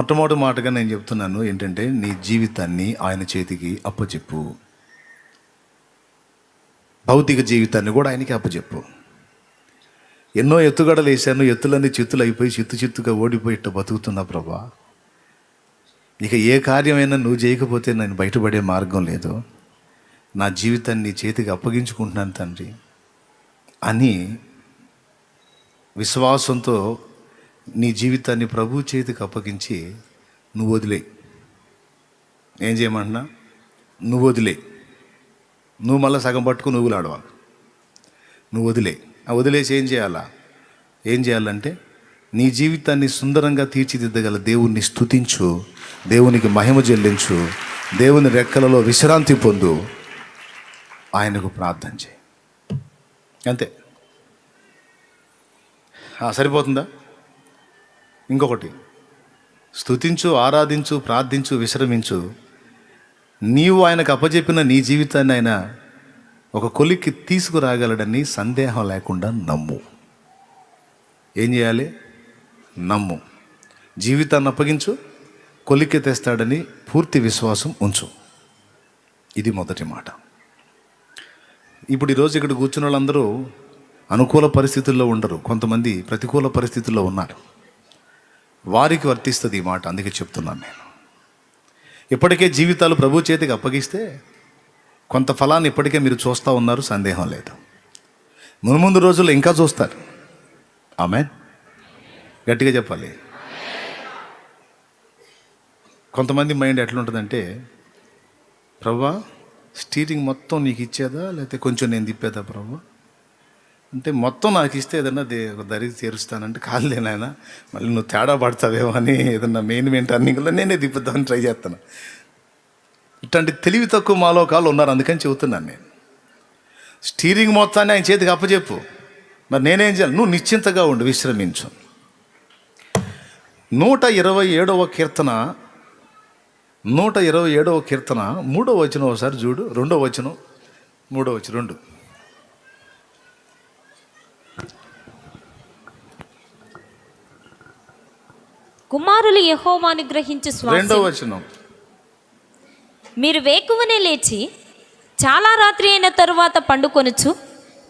మొట్టమొదటి మాటగా నేను చెప్తున్నాను ఏంటంటే నీ జీవితాన్ని ఆయన చేతికి అప్పచెప్పు. భౌతిక జీవితాన్ని కూడా ఆయనకి అప్పచెప్పు. ఎన్నో ఎత్తుగడలు వేశాను ఎత్తులన్నీ చిత్తులు అయిపోయి చిత్తు చిత్తుగా ఓడిపోయి ఇట్ట బతుకుతున్నా ప్రభా. ఇక ఏ కార్యమైనా నువ్వు చేయకపోతే నేను బయటపడే మార్గం లేదు. నా జీవితాన్ని చేతికి అప్పగించుకుంటున్నాను తండ్రి అని విశ్వాసంతో నీ జీవితాన్ని ప్రభు చేతికి అప్పగించి నువ్వు వదిలే. ఏం చేయమంటున్నా? నువ్వు వదిలే. నువ్వు మళ్ళీ సగం పట్టుకుని నువ్వులాడవా నువ్వు వదిలే. ఆ వదిలేసి ఏం చేయాలా? ఏం చేయాలంటే నీ జీవితాన్ని సుందరంగా తీర్చిదిద్దగల దేవుణ్ణి స్థుతించు దేవునికి మహిమ చెల్లించు దేవుని రెక్కలలో విశ్రాంతి పొందు ఆయనకు ప్రార్థన చేయి. అంతే. సరిపోతుందా? ఇంకొకటి స్తుతించు ఆరాధించు ప్రార్థించు విశ్రమించు. నీవు ఆయనకు అప్పజెప్పిన నీ జీవితాన్ని ఆయన ఒక కొలిక్కి తీసుకురాగలడని సందేహం లేకుండా నమ్ము. ఏం చేయాలి? నమ్ము. జీవితాన్ని అప్పగించు కొలిక్కి తెస్తాడని పూర్తి విశ్వాసం ఉంచు. ఇది మొదటి మాట. ఇప్పుడు ఈరోజు ఇక్కడ కూర్చున్న వాళ్ళందరూ అనుకూల పరిస్థితుల్లో ఉండరు. కొంతమంది ప్రతికూల పరిస్థితుల్లో ఉన్నారు. వారికి వర్తిస్తుంది ఈ మాట. అందుకే చెప్తున్నాను నేను. ఇప్పటికే జీవితాలు ప్రభు చేతికి అప్పగిస్తే కొంత ఫలాన్ని ఇప్పటికే మీరు చూస్తూ ఉన్నారు సందేహం లేదు. మునుముందు రోజుల్లో ఇంకా చూస్తారు. ఆమె గట్టిగా చెప్పాలి. కొంతమంది మైండ్ ఎట్లుంటుందంటే ప్రభా స్టీరింగ్ మొత్తం నీకు ఇచ్చేదా లేకపోతే కొంచెం నేను తిప్పేదా ప్రభా? అంటే మొత్తం నాకు ఇస్తే ఏదన్నా దే దరికి తీరుస్తానంటే కాదులే నాయన. మళ్ళీ నువ్వు తేడా పడతావేమో అని ఏదన్నా మెయిన్ మెయిన్ టర్నింగ్లో నేనే దిప్పుద్దామని ట్రై చేస్తాను. ఇట్లాంటి తెలివి తక్కువ మాలో కాళ్ళు ఉన్నారు అందుకని చెబుతున్నాను నేను. స్టీరింగ్ మొత్తాన్ని ఆయన చేతికి అప్పచెప్పు. మరి నేనేం చేయాలి? నువ్వు నిశ్చింతగా ఉండు విశ్రమించు. నూట ఇరవై ఏడవ కీర్తన నూట ఇరవై ఏడవ కీర్తన మూడో వచనం ఒకసారి చూడు రెండో వచనం మూడో వచనం రెండు. కుమారులు యెహోవాను గ్రహించు రెండో వచనం. మీరు వేకువనే లేచి చాలా రాత్రి అయిన తరువాత పండుకొనుచు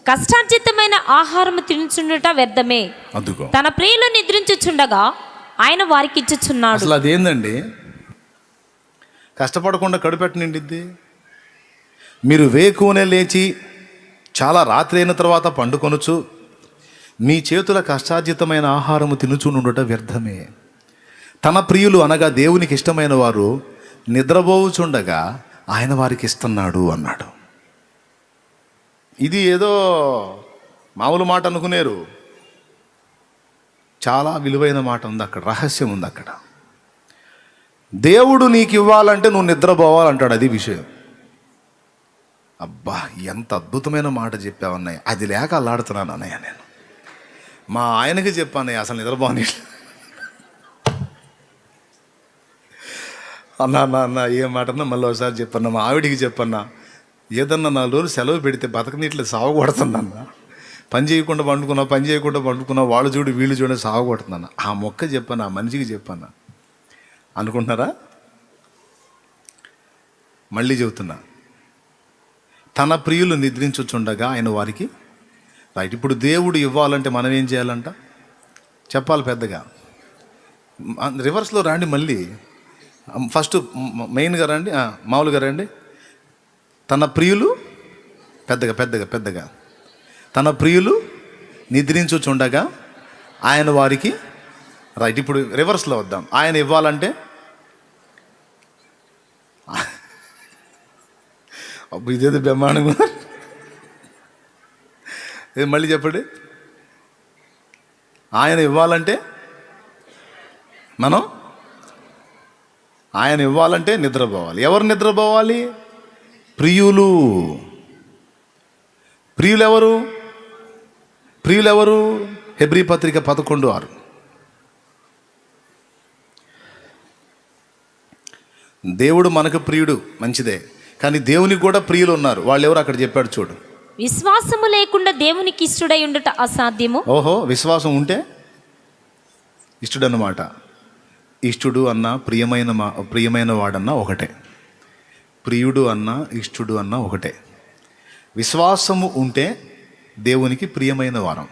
కష్టార్జితమైన ఆహారము తినుచుండుట వ్యర్థమే. అందుకో తన ప్రియులు నిద్రించుచుండగా ఆయన వారికి ఇచ్చుచున్నాడు. అసలు అదేందండి? కష్టపడకుండా కడుపెట్ట నిండిద్ది. మీరు వేకువనే లేచి చాలా రాత్రి అయిన తర్వాత పండుకొనుచు మీ చేతుల కష్టార్జితమైన ఆహారము తినుచునుండుట వ్యర్థమే. తన ప్రియులు అనగా దేవునికి ఇష్టమైన వారు నిద్రపోవుచుండగా ఆయన వారికి ఇస్తున్నాడు అన్నాడు. ఇది ఏదో మామూలు మాట అనుకునేరు. చాలా విలువైన మాట ఉంది అక్కడ రహస్యం ఉంది అక్కడ. దేవుడు నీకు ఇవ్వాలంటే నువ్వు నిద్రపోవాలంటాడు అది విషయం. అబ్బా ఎంత అద్భుతమైన మాట చెప్పావన్నయ్య అది లేక అల్లాడుతున్నాను అన్నయ్య నేను. మా ఆయనకి చెప్పానయ్య అసలు నిద్రపోనీ అన్నా అన్న అన్న ఏ మాటన్నా మళ్ళీ ఒకసారి చెప్పన్నా మా ఆవిడికి చెప్పన్నా ఏదన్నా నాలుగు రోజులు సెలవు పెడితే బతకనీట్లో సాగు కొడుతుందన్న పని చేయకుండా పండుకున్నా పని చేయకుండా పండుకున్నా వాళ్ళు చూడు వీళ్ళు చూడ సాగు కొడుతుందన్న ఆ మొక్క చెప్పాను ఆ మనిషికి చెప్పాను అనుకుంటున్నారా? మళ్ళీ చెబుతున్నా. తన ప్రియులు నిద్రించుచుండగా ఆయన వారికి రైట్ ఇప్పుడు దేవుడు ఇవ్వాలంటే మనం ఏం చేయాలంట? చెప్పాలి పెద్దగా. రివర్స్లో రాండి మళ్ళీ. ఫస్ట్ మెయిన్గా రండి. మామూలుగా రండి. తన ప్రియులు పెద్దగా పెద్దగా పెద్దగా. తన ప్రియులు నిద్రించుచుండగా ఆయన వారికి రైట్ ఇప్పుడు రివర్స్లో వద్దాం. ఆయన ఇవ్వాలంటే అబ్బు ఇదేదో బ్రహ్మాండంగా ఇది మళ్ళీ చెప్పండి. ఆయన ఇవ్వాలంటే మనం ఆయన ఇవ్వాలంటే నిద్రపోవాలి. ఎవరు నిద్రపోవాలి? ప్రియులు. ప్రియులు ఎవరు ప్రియులు ఎవరు హెబ్రీ పత్రిక పదకొండు ఆరు. దేవుడు మనకు ప్రియుడు మంచిదే. కానీ దేవునికి కూడా ప్రియులు ఉన్నారు. వాళ్ళు ఎవరు అక్కడ చెప్పాడు చూడు. విశ్వాసము లేకుండా దేవునికి ఇష్టడై ఉండుట అసాధ్యము? ఓహో విశ్వాసం ఉంటే ఇష్టడన్నమాట. ఇష్టుడు అన్న ప్రియమైన మా ప్రియమైన వాడన్నా ఒకటే. ప్రియుడు అన్న ఇష్టుడు అన్న ఒకటే. విశ్వాసము ఉంటే దేవునికి ప్రియమైన వారం.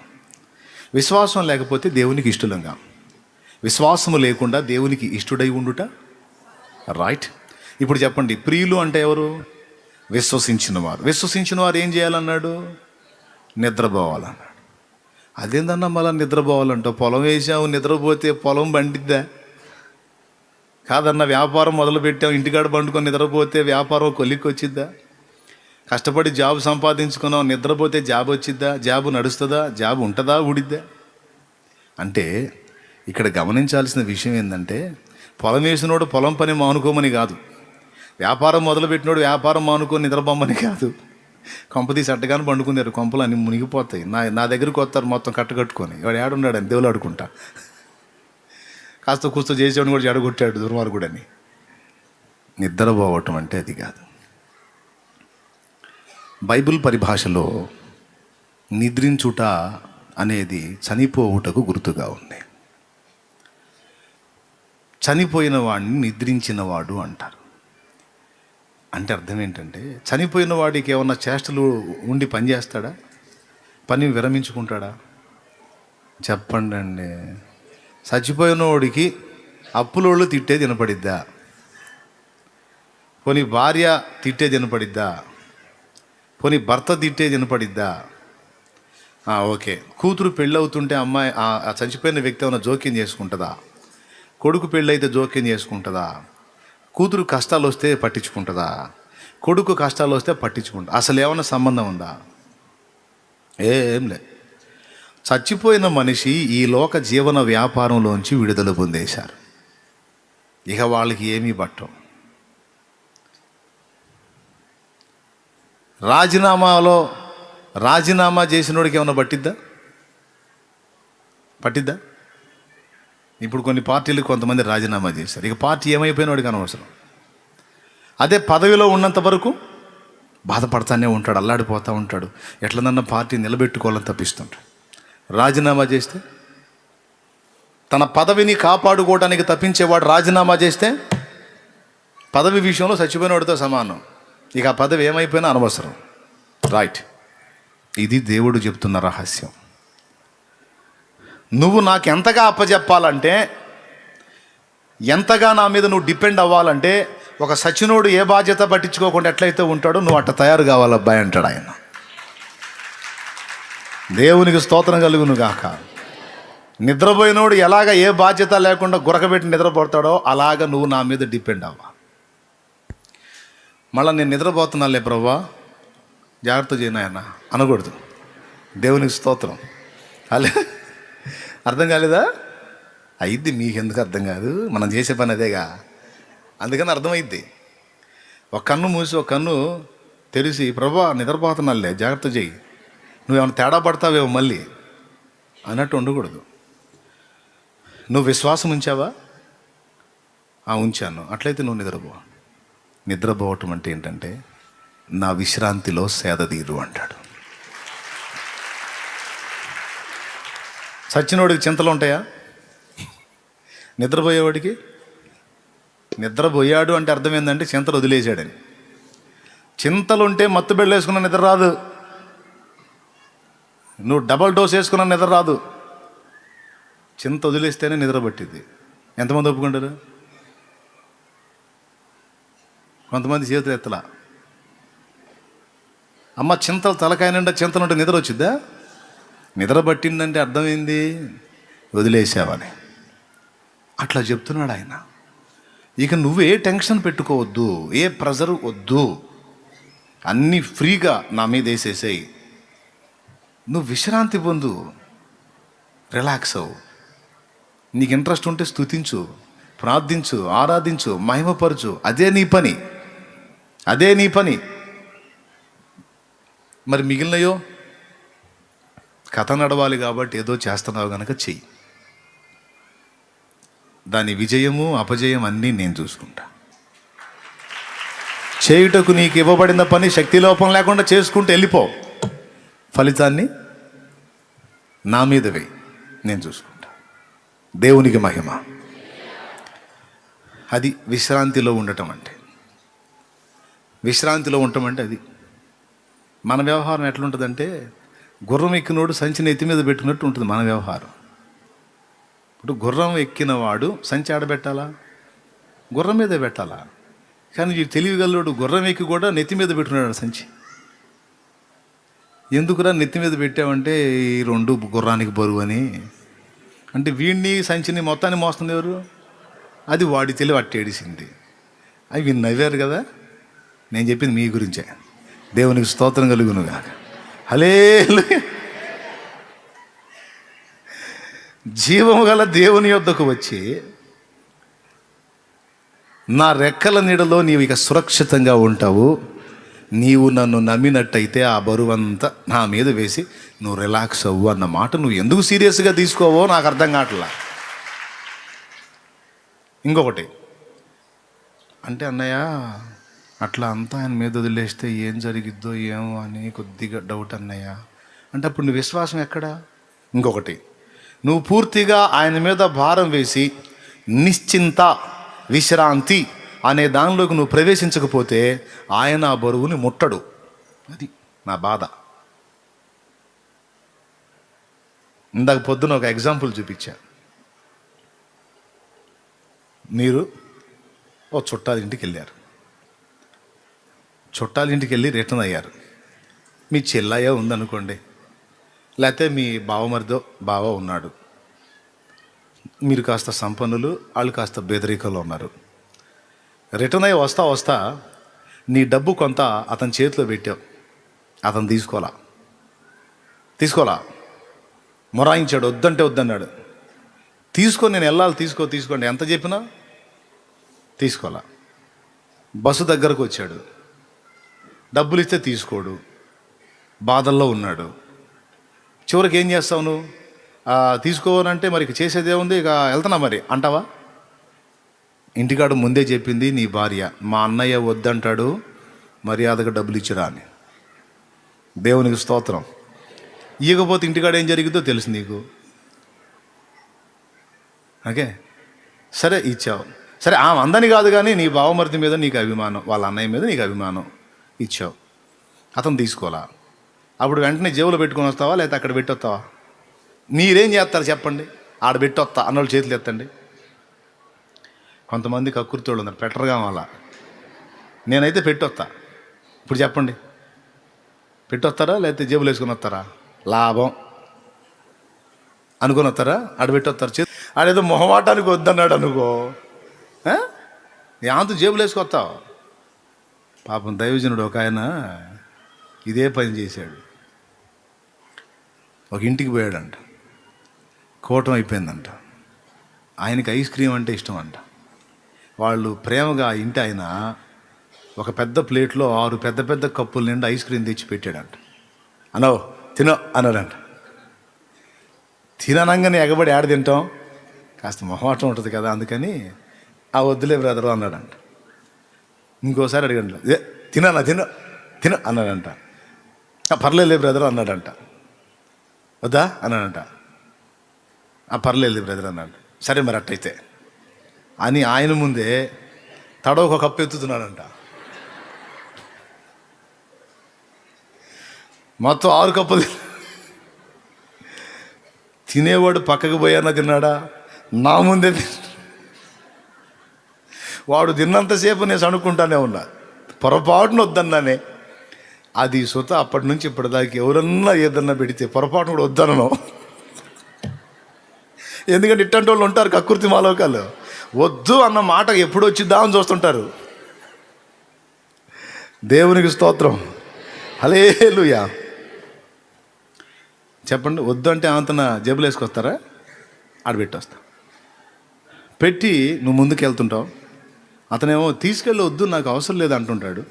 విశ్వాసం లేకపోతే దేవునికి ఇష్టలంగా. విశ్వాసము లేకుండా దేవునికి ఇష్టుడై ఉండుట? రైట్. ఇప్పుడు చెప్పండి ప్రియులు అంటే ఎవరు? విశ్వసించిన వారు విశ్వసించిన వారు ఏం చేయాలన్నాడు? నిద్రపోవాలన్నాడు. అదేందన్నా మళ్ళీ నిద్రపోవాలంటావు? పొలం వేసావు నిద్రపోతే పొలం పండిద్దా? కాదన్న వ్యాపారం మొదలుపెట్టాం ఇంటికాడ పండుకొని నిద్రపోతే వ్యాపారం కొలిక్కి వచ్చిద్దా కష్టపడి జాబ్ సంపాదించుకున్నాం నిద్రపోతే జాబ్ వచ్చిద్దా? జాబ్ నడుస్తుందా? జాబ్ ఉంటుందా? ఊడిద్దా? అంటే ఇక్కడ గమనించాల్సిన విషయం ఏంటంటే పొలం వేసినోడు పొలం పని మానుకోమని కాదు. వ్యాపారం మొదలుపెట్టినోడు వ్యాపారం మానుకొని నిద్రపోమని కాదు. కొంపతీసి అట్టగానే పండుకున్నారు కొంపలు అన్ని మునిగిపోతాయి. నా నా దగ్గరికి వస్తారు మొత్తం కట్టుకట్టుకొని వాడు ఏడున్నాడని దేవులు ఆడుకుంటా. కాస్త కూస్త చేసేవాడిని కూడా జడగొట్టాడు దుర్మార్గుడని. నిద్రపోవటం అంటే అది కాదు. బైబిల్ పరిభాషలో నిద్రించుట అనేది చనిపోవుటకు గుర్తుగా ఉంది. చనిపోయిన వాడిని నిద్రించిన వాడు అంటారు. అంటే అర్థం ఏంటంటే చనిపోయిన వాడికి ఏమన్నా చేష్టలు ఉండి పని చేస్తాడా? పని విరమించుకుంటాడా? చెప్పండి అండి చచ్చిపోయిన వాడికి అప్పులోళ్ళు తిట్టే తినపడిద్దా? పోనీ భార్య తిట్టే తినపడిద్దా? పోనీ భర్త తిట్టే తినపడిద్దా? ఓకే. కూతురు పెళ్ళవుతుంటే అమ్మాయి ఆ చచ్చిపోయిన వ్యక్తి ఏమైనా జోక్యం చేసుకుంటుందా? కొడుకు పెళ్ళైతే జోక్యం చేసుకుంటుందా? కూతురు కష్టాలు వస్తే పట్టించుకుంటుందా? కొడుకు కష్టాలు వస్తే పట్టించుకుంటా అసలు ఏమైనా సంబంధం ఉందా? ఏం లే. చచ్చిపోయిన మనిషి ఈ లోక జీవన వ్యాపారంలోంచి విడుదల పొందేశారు. ఇక వాళ్ళకి ఏమీ పట్టం రాజీనామాలో రాజీనామా చేసినోడికి ఏమైనా పట్టిద్దా? పట్టిద్దా? ఇప్పుడు కొన్ని పార్టీలు కొంతమంది రాజీనామా చేశారు. ఇక పార్టీ ఏమైపోయినోడికి అనవసరం. అదే పదవిలో ఉన్నంత వరకు బాధపడతానే ఉంటాడు అల్లాడిపోతూ ఉంటాడు. ఎట్లనన్నా పార్టీ నిలబెట్టుకోవాలని తప్పిస్తుంటాడు. రాజీనామా చేస్తే? తన పదవిని కాపాడుకోవడానికి తప్పించేవాడు రాజీనామా చేస్తే? పదవి విషయంలో చచ్చిపోయినవాడితో సమానం. ఇక ఆ పదవి ఏమైపోయినా అనవసరం. రైట్ ఇది దేవుడు చెప్తున్న రహస్యం. నువ్వు నాకు ఎంతగా అప్పచెప్పాలంటే ఎంతగా నా మీద నువ్వు డిపెండ్ అవ్వాలంటే ఒక సచినోడు ఏ బాధ్యత పట్టించుకోకుండా ఎట్లయితే ఉంటాడో నువ్వు అట్ట తయారు కావాలబ్బాయి అంటాడు ఆయన. దేవునికి స్తోత్రం కలుగును గాక నిద్రపోయినోడు ఎలాగ ఏ బాధ్యత లేకుండా గురకబెట్టి నిద్రపోతాడో అలాగ నువ్వు నా మీద డిపెండ్ అవ్వ. మళ్ళీ నేను నిద్రపోతున్నాలే ప్రభా జాగ్రత్త చేయనాయన అనకూడదు. దేవునికి స్తోత్రం. అలే అర్థం కాలేదా? అయిద్ది మీకు ఎందుకు అర్థం కాదు? మనం చేసే పని అదేగా. అందుకని అర్థమైద్ది. ఒక కన్ను మూసి ఒక కన్ను తెరిచి ప్రభా నిద్రపోతున్నాలే జాగ్రత్త చేయి. నువ్వేమైనా తేడా పడతావేమో మళ్ళీ అన్నట్టు ఉండకూడదు. నువ్వు విశ్వాసం ఉంచావా? ఆ ఉంచాను. అట్లయితే నువ్వు నిద్రపో. నిద్రపోవటం అంటే ఏంటంటే నా విశ్రాంతిలో సేదతీరు అంటాడు. సచ్చినోడికి చింతలు ఉంటాయా? నిద్రపోయేవాడికి? నిద్రపోయాడు అంటే అర్థం ఏంటంటే చింతలు వదిలేశాడని. చింతలుంటే మత్తు బెళ్ళేసుకున్న నిద్ర రాదు. నువ్వు డబల్ డోస్ వేసుకున్న నిద్ర రాదు. చింత వదిలేస్తేనే నిద్ర పట్టింది ఎంతమంది ఒప్పుకుంటారు? కొంతమంది చేతులు ఎత్తలా. అమ్మ చింతలు తలకాయ నిండా చింతలుంటే నిద్ర వచ్చిద్దా? నిద్ర పట్టిందంటే అర్థమైంది. వదిలేసావని. అట్లా చెప్తున్నాడు ఆయన. ఇక నువ్వే టెన్షన్ పెట్టుకోవద్దు. ఏ ప్రెజర్ వద్దు. అన్నీ ఫ్రీగా నా మీద వేసేసేయి. నువ్వు విశ్రాంతి పొందు. రిలాక్స్ అవు నీకు ఇంట్రెస్ట్ ఉంటే స్తుతించు. ప్రార్థించు ఆరాధించు మహిమపరచు. అదే నీ పని. అదే నీ పని. మరి మిగిలినయో? కథ నడవాలి కాబట్టి ఏదో చేస్తున్నావు కనుక చెయ్యి. దాని విజయము అపజయం అన్నీ నేను చూసుకుంటా. చేయుటకు నీకు ఇవ్వబడిన పని శక్తి లోపం లేకుండా చేసుకుంటూ వెళ్ళిపో. ఫలితాన్ని నా మీద వేయి నేను చూసుకుంటా. దేవునికి మహిమ. అది విశ్రాంతిలో ఉండటం అంటే. విశ్రాంతిలో ఉండటం అంటే అది. మన వ్యవహారం ఎట్లుంటుందంటే గుర్రం ఎక్కినోడు సంచి నెత్తి మీద పెట్టుకున్నట్టు ఉంటుంది మన వ్యవహారం. ఇప్పుడు గుర్రం ఎక్కినవాడు సంచి ఆడబెట్టాలా గుర్రం మీదే పెట్టాలా? కానీ ఈ తెలివిగల్లోడు గుర్రం ఎక్కి కూడా నెత్తి మీద పెట్టుకున్నాడు సంచి. ఎందుకురా నెత్తి మీద పెట్టావంటే ఈ రెండు గుర్రానికి బరువు అని? అంటే వీడిని సంచిని మొత్తాన్ని మోస్తుంది ఎవరు? అది వాడి తెలివి అట్టేడిసింది అవి వీళ్ళు నవ్వారు కదా? నేను చెప్పింది మీ గురించే. దేవునికి స్తోత్రం కలుగును కాక హలే జీవము గల దేవుని యొద్దకు వచ్చి నా రెక్కల నీడలో నీవు ఇక సురక్షితంగా ఉంటావు. నీవు నన్ను నమ్మినట్టయితే ఆ బరువంతా నా మీద వేసి నువ్వు రిలాక్స్ అవ్వు అన్న మాట నువ్వు ఎందుకు సీరియస్గా తీసుకోవో నాకు అర్థం కావట్లా. ఇంకొకటి అంటే అన్నయ్య అట్లా అంతా ఆయన మీద వదిలేస్తే ఏం జరిగిద్దో ఏమో అని కొద్దిగా డౌట్ అన్నయ్య. అంటే అప్పుడు నీ విశ్వాసం ఎక్కడా? ఇంకొకటి నువ్వు పూర్తిగా ఆయన మీద భారం వేసి నిశ్చింత విశ్రాంతి అనే దానిలోకి నువ్వు ప్రవేశించకపోతే ఆయన ఆ బరువుని ముట్టడు. అది నా బాధ. ఇందాక పొద్దున ఒక ఎగ్జాంపుల్ చూపించా. మీరు ఓ చుట్టాల ఇంటికి వెళ్ళారు. చుట్టాల ఇంటికి వెళ్ళి రిటర్న్ అయ్యారు. మీ చెల్లయ్య ఉందనుకోండి లేకపోతే మీ బావమరిదో బావ ఉన్నాడు. మీరు కాస్త సంపన్నులు వాళ్ళు కాస్త బెదరికలో ఉన్నారు. రిటర్న్ అయ్యి వస్తా వస్తా నీ డబ్బు కొంత అతని చేతిలో పెట్టావు. అతను తీసుకోలా. తీసుకోలా. మొరాయించాడు వద్దంటే వద్దన్నాడు. తీసుకో నేను వెళ్ళాలి తీసుకో తీసుకోండి ఎంత చెప్పినా తీసుకోలా. బస్సు దగ్గరకు వచ్చాడు. డబ్బులు ఇస్తే తీసుకోడు. బాధల్లో ఉన్నాడు. చివరికి ఏం చేస్తావు నువ్వు? తీసుకోవాలంటే మరి చేసేదే ఉంది ఇక వెళ్తున్నా మరి. అంటావా? ఇంటికాడు ముందే చెప్పింది నీ భార్య. మా అన్నయ్య వద్దంటాడు మర్యాదగా డబ్బులు ఇచ్చిరా అని. దేవునికి స్తోత్రం. ఇవ్వకపోతే ఇంటికాడ ఏం జరిగిందో తెలుసు నీకు. ఓకే? సరే ఇచ్చావు. సరే ఆ అందని కాదు కానీ నీ బావమరిది మీద నీకు అభిమానం వాళ్ళ అన్నయ్య మీద నీకు అభిమానం ఇచ్చావు. అతను తీసుకోవాలా అప్పుడు వెంటనే జేబులో పెట్టుకొని వస్తావా లేకపోతే అక్కడ పెట్టొస్తావా? మీరేం చేస్తారు చెప్పండి? ఆడ పెట్టొస్తా అన్నోళ్ళు చేతులు ఎత్తండి. కొంతమంది కక్కుర్తోళ్ళు ఉన్నారు. పెట్టరుగా అలా నేనైతే పెట్టొస్తా ఇప్పుడు చెప్పండి. పెట్టొస్తారా లేకపోతే జేబులు వేసుకొని వస్తారా? లాభం. అనుకొని వస్తారా? ఆడ పెట్టొస్తారు చే ఆడేదో మొహమాటానికి వద్దన్నాడు అనుకో. ఆ? జేబులు వేసుకొస్తావు పాపం దైవజనుడు ఒక ఆయన ఇదే పని చేశాడు. ఒక ఇంటికి పోయాడంట. కోటం అయిపోయిందంట. ఆయనకి ఐస్ క్రీమ్ అంటే ఇష్టం అంట. వాళ్ళు ప్రేమగా ఇంటి ఆయన ఒక పెద్ద ప్లేట్లో ఆరు పెద్ద పెద్ద కప్పుల నిండా ఐస్ క్రీమ్ తెచ్చి పెట్టాడంట. అనో తినో అన్నాడంట. తిననంగానే ఎగబడి ఆడ తింటాం. కాస్త మొహమాటం ఉంటుంది కదా అందుకని ఆ వద్దులే బ్రదర్ అన్నాడంట. ఇంకోసారి అడిగండి. ఏ తిననా తిన తిన అన్నాడంట. పర్లేదులే బ్రదర్ అన్నాడంట. వద్దా? అన్నాడంట. "ఆ, పర్లేదు బ్రదర్ అన్నాడు. సరే మరి అట్టయితే. అని ఆయన ముందే తడవ ఒక కప్పు ఎత్తుతున్నాడంట. మొత్తం ఆరు కప్పులు తినేవాడు పక్కకు పోయానా తిన్నాడా? నా ముందే వాడు తిన్నంతసేపు నేను అనుకుంటానే ఉన్నా. పొరపాటున వద్దన్నానే. అది సుత అప్పటి నుంచి ఇప్పటిదాకా ఎవరన్నా ఏదన్నా పెడితే పొరపాటున కూడా వద్దనను. ఎందుకంటే ఇట్టంటి వాళ్ళు ఉంటారు కకృతి మాలోకాలు. వద్దు అన్న మాట ఎప్పుడు వచ్చిద్దా అని చూస్తుంటారు. దేవునికి స్తోత్రం. హలేలుయా చెప్పండి వద్దు అంటే అంతన జేబులు వేసుకొస్తారా? ఆడబెట్టొస్తా పెట్టి నువ్వు ముందుకు వెళ్తుంటావు. అతనేమో తీసుకెళ్ళి వద్దు నాకు అవసరం లేదు అంటుంటాడు.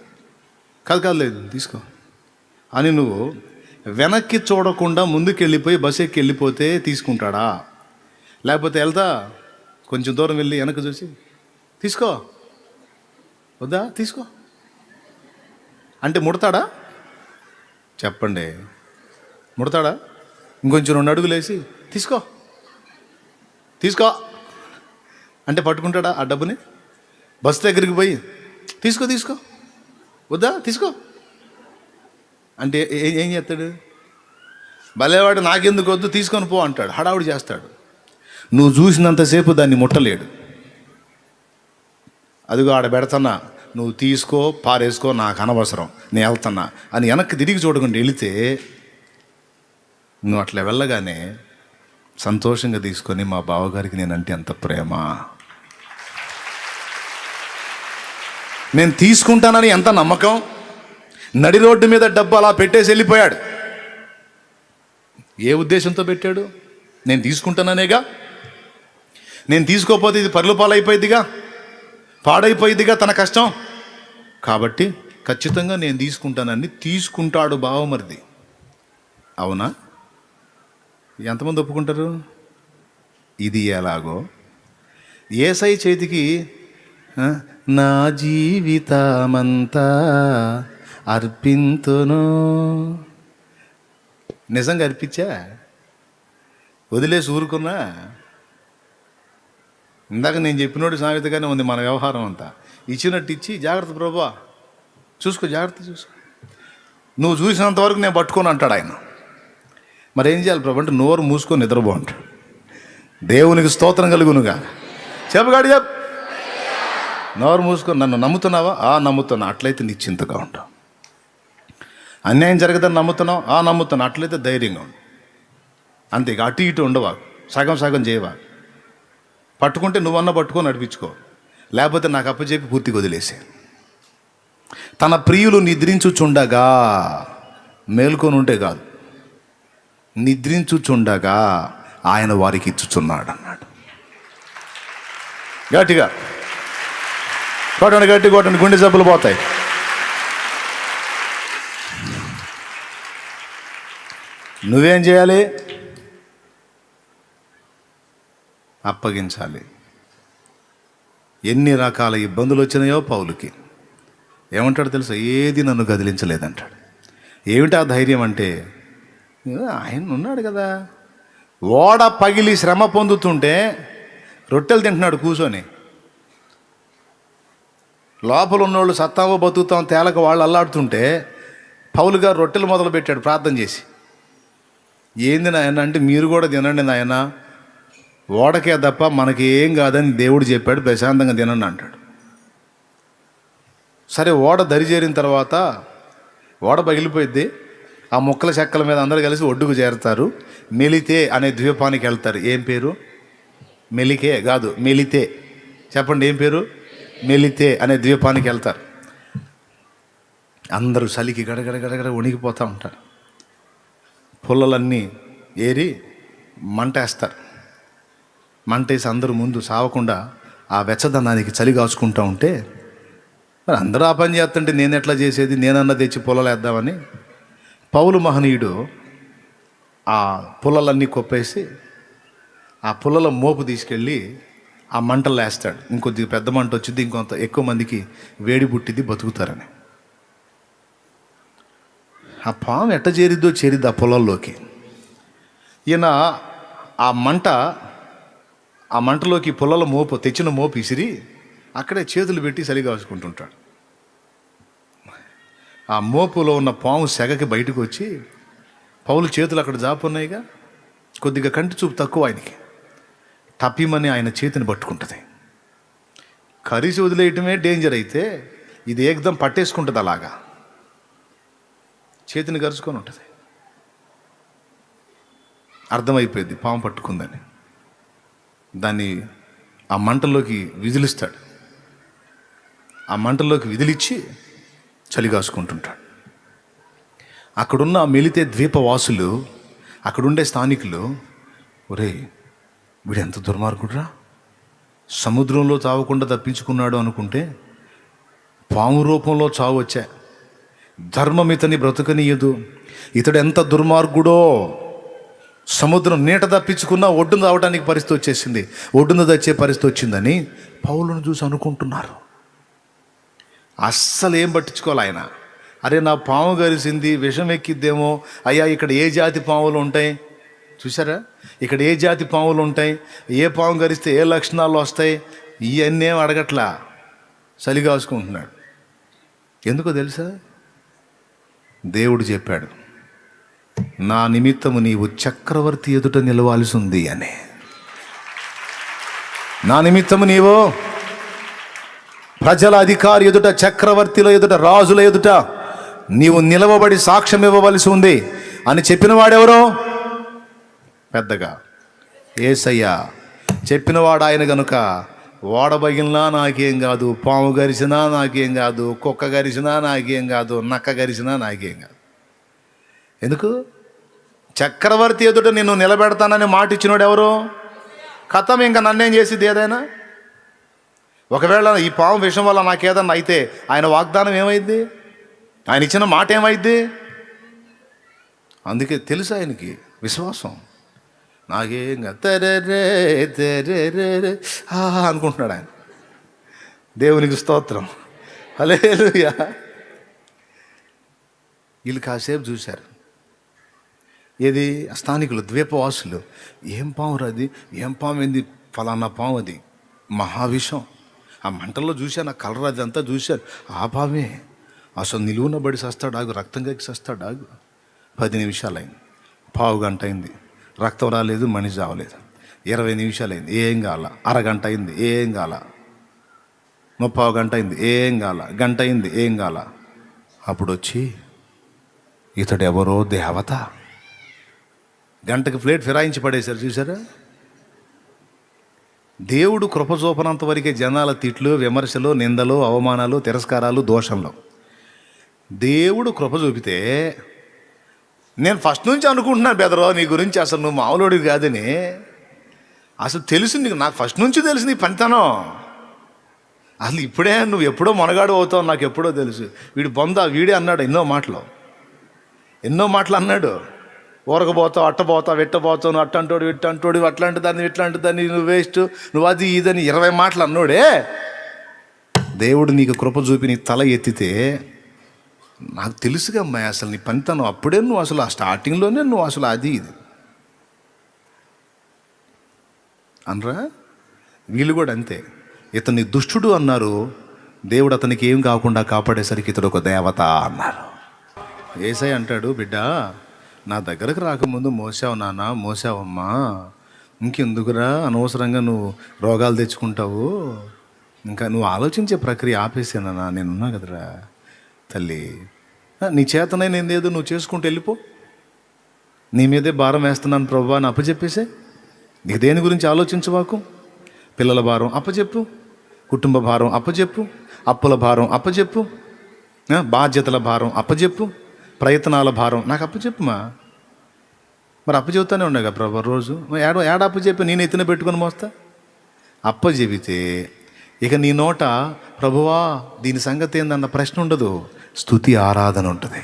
కాదు కాదు లేదు తీసుకో. అని నువ్వు వెనక్కి చూడకుండా ముందుకు వెళ్ళిపోయి బస్ ఎక్కి వెళ్ళిపోతే తీసుకుంటాడా? లేకపోతే వెళ్తా? కొంచెం దూరం వెళ్ళి వెనక్కి చూసి తీసుకో వద్దా? తీసుకో. అంటే ముడతాడా? చెప్పండి. ముడతాడా? ఇంకొంచెం రెండు అడుగులు వేసి తీసుకో తీసుకో. అంటే పట్టుకుంటాడా ఆ డబ్బుని? బస్ దగ్గరికి పోయి తీసుకో తీసుకో వద్దా? తీసుకో. అంటే ఏం చేస్తాడు? భలేవాడు నాకెందుకు వద్దు తీసుకొని పో అంటాడు. హడావుడి చేస్తాడు. నువ్వు చూసినంతసేపు దాన్ని ముట్టలేడు. అదిగో ఆడ పెడతన్నా నువ్వు తీసుకో పారేసుకో నాకు అనవసరం నేను వెళ్తున్నా అని వెనక్కి తిరిగి చూడకుండా వెళితే నువ్వు అట్లా వెళ్ళగానే సంతోషంగా తీసుకొని మా బావగారికి నేనంటే ఎంత ప్రేమ. నేను తీసుకుంటానని ఎంత నమ్మకం? నడి రోడ్డు మీద డబ్బు అలా పెట్టేసి వెళ్ళిపోయాడు. ఏ ఉద్దేశంతో పెట్టాడు? నేను తీసుకుంటాననేగా? నేను తీసుకోకపోతే ఇది పరులు పాలైపోయిద్దిగా? పాడైపోయిద్దిగా తన కష్టం? కాబట్టి ఖచ్చితంగా నేను తీసుకుంటానని తీసుకుంటాడు బావమరిది. అవునా? ఎంతమంది ఒప్పుకుంటారు? ఇది ఎలాగో? ఏసై చేతికి నా జీవితమంతా అర్పింతును. నిజంగా అర్పించా? వదిలేసి ఊరుకున్నా? ఇందాక నేను చెప్పినోడు సామెతగానే ఉంది మన వ్యవహారం అంతా. ఇచ్చినట్టు ఇచ్చి జాగ్రత్త ప్రభా చూసుకో జాగ్రత్త చూసుకో. నువ్వు చూసినంత వరకు నేను పట్టుకొని అంటాడు ఆయన. మరి ఏం చేయాలి ప్రభు అంటే నోరు మూసుకొని నిద్రపో అంటాడు. దేవునికి స్తోత్రం కలుగునుగా. చెప్పగాడు చెప్ నోరు మూసుకొని నన్ను నమ్ముతున్నావా? ఆ నమ్ముతున్నా. అట్లయితే నిశ్చింతగా ఉంటావు. అన్యాయం జరగదని నమ్ముతున్నావు? ఆ నమ్ముతున్నా. అట్లయితే ధైర్యంగా ఉండు. అంతే ఇక అటు ఇటు ఉండవా? సగం సగం చేయవా? పట్టుకుంటే నువ్వన్న పట్టుకొని నడిపించుకో. లేకపోతే నాకు అప్పచెప్పి పూర్తిగా వదిలేసే. తన ప్రియులు నిద్రించుచుండగా మేల్కొని ఉంటే కాదు నిద్రించుచుండగా ఆయన వారికి ఇచ్చుచున్నాడు అన్నాడు గట్టిగా కొట్టండి గట్టి కొట్టండి గుండె జబ్బులు పోతాయి. నువ్వేం చేయాలి? అప్పగించాలి. ఎన్ని రకాల ఇబ్బందులు వచ్చినాయో పౌలుకి. ఏమంటాడు తెలుసా? ఏది నన్ను కదిలించలేదంటాడు ఏమిటా ఆ ధైర్యం అంటే? ఆయన ఉన్నాడు కదా. ఓడ పగిలి శ్రమ పొందుతుంటే రొట్టెలు తింటున్నాడు కూర్చొని లోపల ఉన్నోళ్ళు సత్తావో బతుకుతాం తేలక వాళ్ళు అల్లాడుతుంటే పౌలు గారు రొట్టెలు మొదలు పెట్టాడు ప్రార్థన చేసి. ఏంది నాయన అంటే మీరు కూడా తినండి నాయనా. ఓడకే తప్ప మనకి ఏం కాదని దేవుడు చెప్పాడు ప్రశాంతంగా తినండి అంటాడు. సరే ఓడ దరి చేరిన తర్వాత ఓడ పగిలిపోయింది ఆ ముక్కల చెక్కల మీద అందరూ కలిసి ఒడ్డుకు చేరుతారు. మెలితే అనే ద్వీపానికి వెళ్తారు. ఏం పేరు? మెలికే కాదు మెలితే. చెప్పండి ఏం పేరు? మెలితే అనే ద్వీపానికి వెళ్తారు. అందరూ చలికి గడగడ గడగడ వణికిపోతూ ఉంటారు. పుల్లలన్నీ ఏరి మంట మంటేసి మంట వేసి అందరూ ముందు సావకుండా ఆ వెచ్చదనానికి చలి కాచుకుంటూ ఉంటే మరి అందరూ ఆ పని చేస్తుంటే నేను ఎట్లా చేసేది? నేనన్నా తెచ్చి పొలలేద్దామని పౌలు మహనీయుడు ఆ పుల్లలన్నీ కొప్పేసి ఆ పుల్లల మోపు తీసుకెళ్ళి ఆ మంటలు వేస్తాడు. ఇంకొద్దిగా పెద్ద మంట వచ్చింది ఇంకొంత ఎక్కువ మందికి వేడి పుట్టింది బతుకుతారని. ఆ పాము ఎట్ట చేరిద్దో చేరిద్ది ఆ పొలంలోకి ఈయన ఆ మంట ఆ మంటలోకి పుల్లల మోపు తెచ్చిన మోపు ఇసిరి అక్కడే చేతులు పెట్టి సరిగాచుకుంటుంటాడు ఆ మోపులో ఉన్న పాము సెగకి బయటకు వచ్చి పౌలు చేతులు అక్కడ జాపున్నాయిగా? కొద్దిగా కంటి చూపు తక్కువ ఆయనకి. టపిమని ఆయన చేతిని పట్టుకుంటుంది. కరిసి వదిలేయటమే డేంజర్ అయితే ఇది ఏకదం పట్టేసుకుంటుంది అలాగా. చేతిని గరుచుకొని ఉంటుంది. అర్థమైపోయింది పాము పట్టుకుందని. దాన్ని ఆ మంటల్లోకి విదిలిస్తాడు ఆ మంటల్లోకి విదిలిచ్చి చలిగాసుకుంటుంటాడు అక్కడున్న మెలితే ద్వీపవాసులు అక్కడుండే స్థానికులు ఒరే వీడు ఎంత దుర్మార్గుడురా? సముద్రంలో చావకుండా తప్పించుకున్నాడు అనుకుంటే పాము రూపంలో చావు వచ్చా. ధర్మం ఇతని బ్రతకనీయదు. ఇతడు ఎంత దుర్మార్గుడో సముద్రం నీట తప్పించుకున్నా ఒడ్డున రావడానికి పరిస్థితి వచ్చేసింది. ఒడ్డున తెచ్చే పరిస్థితి వచ్చిందని పౌలను చూసి అనుకుంటున్నారు. అస్సలు ఏం పట్టించుకోవాలి ఆయన? అరే నా పాము గరిసింది విషం ఎక్కిద్దేమో. అయ్యా ఇక్కడ ఏ జాతి పాములు ఉంటాయి? చూసారా ఇక్కడ ఏ జాతి పాములు ఉంటాయి? ఏ పాము గరిస్తే ఏ లక్షణాలు వస్తాయి? ఇవన్నీ ఏం అడగట్లా? చలి కాసుకుంటున్నాడు ఎందుకో తెలుసా? దేవుడు చెప్పాడు. నా నిమిత్తము నీవు చక్రవర్తి ఎదుట నిలవాల్సి ఉంది అని. నా నిమిత్తము నీవు ప్రజల అధికారి ఎదుట చక్రవర్తిల ఎదుట రాజుల ఎదుట నీవు నిలవబడి సాక్ష్యం ఇవ్వవలసి ఉంది అని చెప్పిన వాడెవరో పెద్దగా. ఏసయ్యా చెప్పినవాడు ఆయన గనుక ఓడబగిలినా నాకేం కాదు పాము గరిచినా నాకేం కాదు కుక్క గరిచినా నాకేం కాదు నక్క గరిచినా నాకేం కాదు. ఎందుకు? చక్రవర్తి ఎదుట నిన్ను నిలబెడతానని మాట ఇచ్చినోడు ఎవరు కథం ఇంకా నన్నేం చేసింది ఏదైనా? ఒకవేళ ఈ పాము విషయం వల్ల నాకేదన్నా అయితే ఆయన వాగ్దానం ఏమైంది ఆయన ఇచ్చిన మాట ఏమైద్ది? అందుకే తెలుసు ఆయనకి విశ్వాసం. నాకేం తెరే తెరెరే, అనుకుంటున్నాడు ఆయన. దేవునికి స్తోత్రం. అలే వీళ్ళు కాసేపు చూశారు. ఏది? స్థానికులు ద్వీపవాసులు. ఏం పాము అది? ఏం పాము ఏంది ఫలానా పాము అది. మహావిషం. ఆ మంటల్లో చూశాను ఆ కలర్ అది అంతా చూశాను. ఆ పామే అసలు నిలువున బడి సస్తాడు ఆగు రక్తం కలిగి సస్తాడు ఆగు. పది నిమిషాలు అయింది పావు గంట అయింది. రక్తం రాలేదు మనిషి చావలేదు. ఇరవై నిమిషాలు అయింది ఏం కాల అరగంట అయింది. ఏం కాల ముప్పావు గంట అయింది. ఏం కాల గంట అయింది. ఏం కాల అప్పుడు వచ్చి ఇతడు ఎవరో దేవత. గంటకు ప్లేట్ ఫిరాయించి పడేశారు చూసారా దేవుడు కృప చూపనంత వరకే జనాల తిట్లు విమర్శలు నిందలు అవమానాలు తిరస్కారాలు దోషంలో. దేవుడు కృప చూపితే నేను ఫస్ట్ నుంచి అనుకుంటున్నాను బెదరో నీ గురించి అసలు నువ్వు మామూలుడివి కాదని. అసలు తెలుసు నీకు నాకు ఫస్ట్ నుంచి తెలుసు నీ పనితనం. అసలు ఇప్పుడే నువ్వు ఎప్పుడో మొనగాడు అవుతావు నాకు ఎప్పుడో తెలుసు. వీడు బొంద వీడే అన్నాడు ఎన్నో మాటలు. ఎన్నో మాటలు అన్నాడు. ఊరకపోతావు అట్టపోతావు వెట్టపోతావు నువ్వు అట్టంటోడు ఇట్టంటోడు అట్లాంటి దాన్ని ఇట్లాంటి దాన్ని నువ్వు వేస్ట్. నువ్వు అది ఇదని ఇరవై మాటలు అన్నోడే. దేవుడు నీకు కృప చూపి నీ తల ఎత్తితే నాకు తెలుసుగా అమ్మాయి అసలు నీ పనితనం అప్పుడే నువ్వు అసలు ఆ స్టార్టింగ్లోనే నువ్వు అసలు అది ఇది. అనరా? వీళ్ళు కూడా అంతే. ఇతన్ని దుష్టుడు అన్నారు. దేవుడు అతనికి ఏం కాకుండా కాపాడేసరికి ఇతడు ఒక దేవత అన్నారు. ఏసై అంటాడు బిడ్డ నా దగ్గరకు రాకముందు మోసావు నాన్న మోసావమ్మా. ఇంకెందుకురా? అనవసరంగా నువ్వు రోగాలు తెచ్చుకుంటావు. ఇంకా నువ్వు ఆలోచించే ప్రక్రియ ఆపేసానన్నా నేనున్నా కదరా. తల్లి నీ చేతనైనా ఏందేదో నువ్వు చేసుకుంటూ వెళ్ళిపో. నీ మీదే భారం వేస్తున్నాను ప్రభు అని అప్పచెప్పేసే. నీకు దేని గురించి ఆలోచించవాకు పిల్లల భారం అప్పచెప్పు. కుటుంబ భారం అప్పచెప్పు. అప్పుల భారం అప్పచెప్పు. బాధ్యతల భారం అప్పచెప్పు. ప్రయత్నాల భారం. నాకు అప్పచెప్పుమా మరి అప్పచెబుతానే ఉండగా ప్రభు రోజు. మరి ఏడ ఏడ అప్పచెప్పి నేను ఎత్తున పెట్టుకొని మోస్తా? అప్పచెబితే ఇక నీ నోట ప్రభువా దీని సంగతి ఏందన్న ప్రశ్న ఉండదు. స్థుతి ఆరాధన ఉంటుంది.